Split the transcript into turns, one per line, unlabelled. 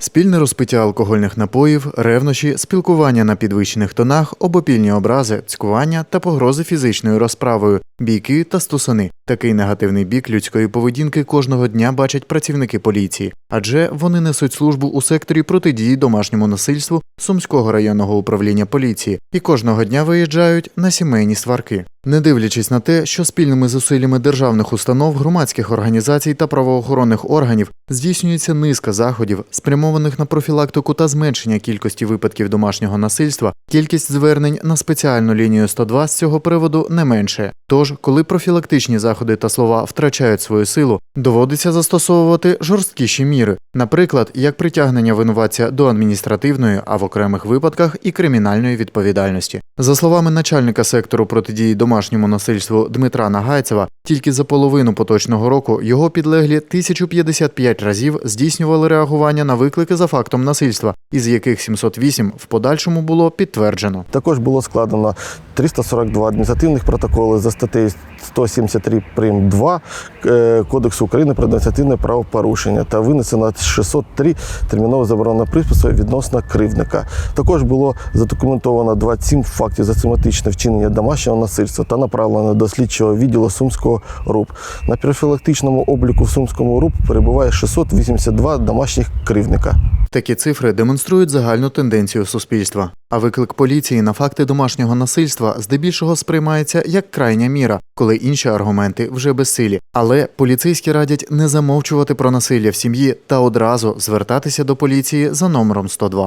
Спільне розпиття алкогольних напоїв, ревнощі, спілкування на підвищених тонах, обопільні образи, цькування та погрози фізичною розправою, бійки та стусани. Такий негативний бік людської поведінки кожного дня бачать працівники поліції, адже вони несуть службу у секторі протидії домашньому насильству Сумського районного управління поліції і кожного дня виїжджають на сімейні сварки. Не дивлячись на те, що спільними зусиллями державних установ, громадських організацій та правоохоронних органів здійснюється низка заходів, спрямованих на профілактику та зменшення кількості випадків домашнього насильства, кількість звернень на спеціальну лінію 102 з цього приводу не менше. Тож, коли профілактичні заходи та слова втрачають свою силу, доводиться застосовувати жорсткіші міри, наприклад, як притягнення винуватця до адміністративної, а в окремих випадках і кримінальної відповідальності. За словами начальника сектору протидії домашньому насильству Дмитра Нагайцева, тільки за половину поточного року його підлеглі 1055 разів здійснювали реагування на виклики за фактом насильства, із яких 708 в подальшому було підтверджено.
Також було складено 342 адміністративних протоколи за статтею 173 прим. 2 е, Кодексу України про адміністративне правопорушення та винесено 603 терміново заборона припису відносно кривдника. Також було задокументовано 27 фактів за вчинення домашнього насильства та направлено до слідчого відділу Сумського РУП. На профілактичному обліку в Сумському РУП перебуває 682 домашніх кривдника.
Такі цифри демонструють загальну тенденцію суспільства. А виклик поліції на факти домашнього насильства здебільшого сприймається як крайня міра, коли інші аргументи вже безсилі. Але поліцейські радять не замовчувати про насилля в сім'ї та одразу звертатися до поліції за номером 102.